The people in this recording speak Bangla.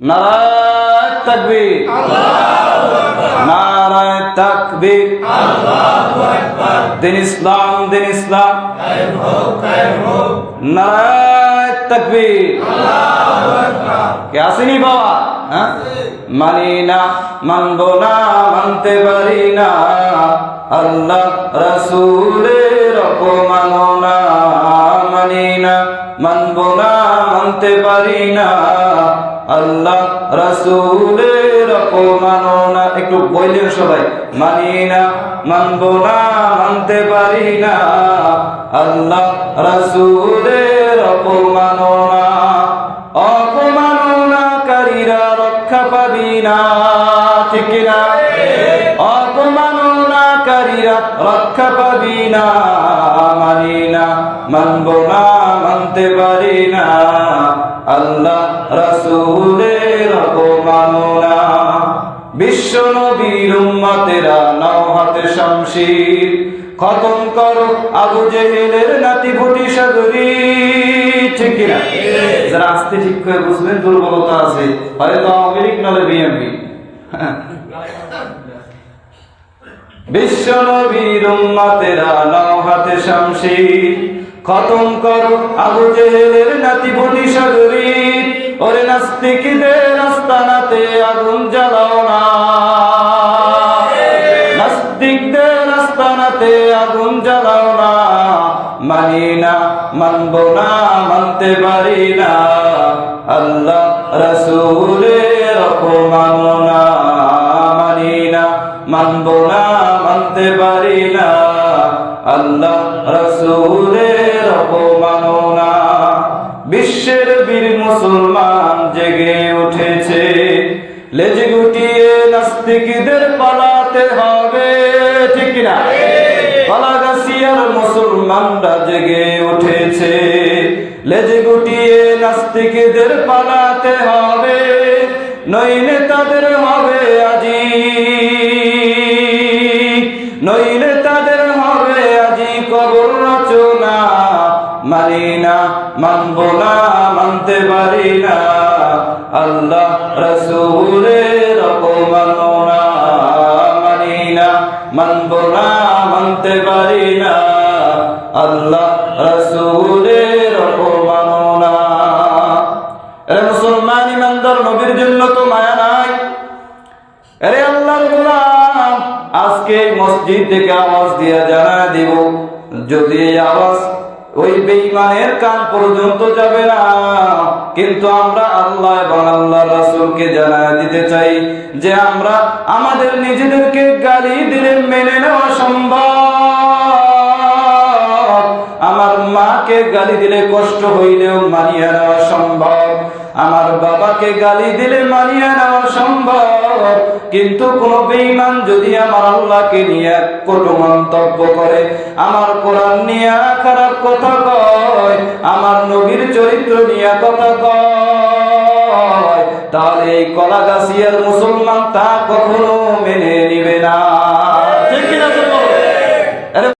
নারায় তাকবীর। নারায় তাকবীর। দিন ইসলাম দিন ইসলাম। নারায় তাকবীর। কে আসেনি বাবা? হ্যাঁ? মানি না, মানবো না, মানতে পারি না। আল্লাহ রসুলের অপমানো না। মানি না, মানবো না, মানতে পারি না। আল্লাহ রসুলের অপমানো না একটু বললেন সবাই, মানি না, মানবো না, মানতে পারি না। আল্লাহ রসুলের অপমানো না অপমাননাকারীরা রক্ষা পাবি না, ঠিক না অপমাননাকারীরা রক্ষা পাবি না, মানি না, মানব না, মানতে পারি না। আল্লাহ রসুলের অপমাননা। বিশ্ব নবীর উম্মতেরা নাও হাতে শামশির। খতম করো আবু জেহেলের নাতি ভুটি সাগরি। ঠিক কিনা যারা আসতে ঠিক করে বুঝবেন দুর্বলতা আছে। হয়তো আওয়ামী লীগ নলে বিএনপি বিশ্ব নবীর উম্মতেরা নাও হাতে শামশির। খতম করো আবু জেহেলের নাতি ভুটি সাগরি। ওরে নাস্তিকদের আস্তানাতে আগুন জ্বালাও না। নাস্তিকদের আস্তানাতে আগুন জ্বালাও না। মানি না, মানব না, মানতে পারি না। আল্লাহ রসুলের অপমাননা মানি না, মানব না, মানতে পারি না। আল্লাহ রসুলের অপমাননা। বিশ্বের বীর মুসলমান জেগে উঠেছে। লেজ গুটিয়ে নাস্তিকদের পালাতে হবে, ঠিক না পালাগাছিয়ার মুসলমানরা জেগে উঠেছে। লেজ গুটিয়ে নাস্তিকদের পালাতে হবে নইলে তাদের হবে আজি। মানি না মানব না, মানতে পারি না। আল্লাহ রসুলের অপমাননা মানি। না মানব না, মানতে পারি না। আল্লাহ রসুলের অপমাননা এরে মুসলমান ইমানদার, নবীর জন্য তো মায়া নাই। আরে আল্লাহর গোলাম, আজকে মসজিদ থেকে আওয়াজ দিয়ে জানা দিব। যদি আওয়াজ ওই বেঈমানের কান পর্যন্ত যাবে না। কিন্তু আমরা আল্লাহ এবং আল্লাহ রাসূলকে জানায় দিতে চাই যে আমরা আমাদের নিজেদেরকে গালি দিলে মেনে নেওয়া সম্ভব গালি দিলে কষ্ট হইলেও মানিয়ে নেওয়া সম্ভব। আমার বাবাকে গালি দিলে মানিয়ে নেওয়া সম্ভব। কিন্তু কোন বেঈমান যদি আমার আল্লাহকে নিয়ে কটু মন্তব্য করে, আমার কোরআন নিয়ে খারাপ কথা কয়, আমার নবীর চরিত্র নিয়ে কথা কয়, তাহলে এই কলাগাছিয়ার মুসলমান তা কখনো মেনে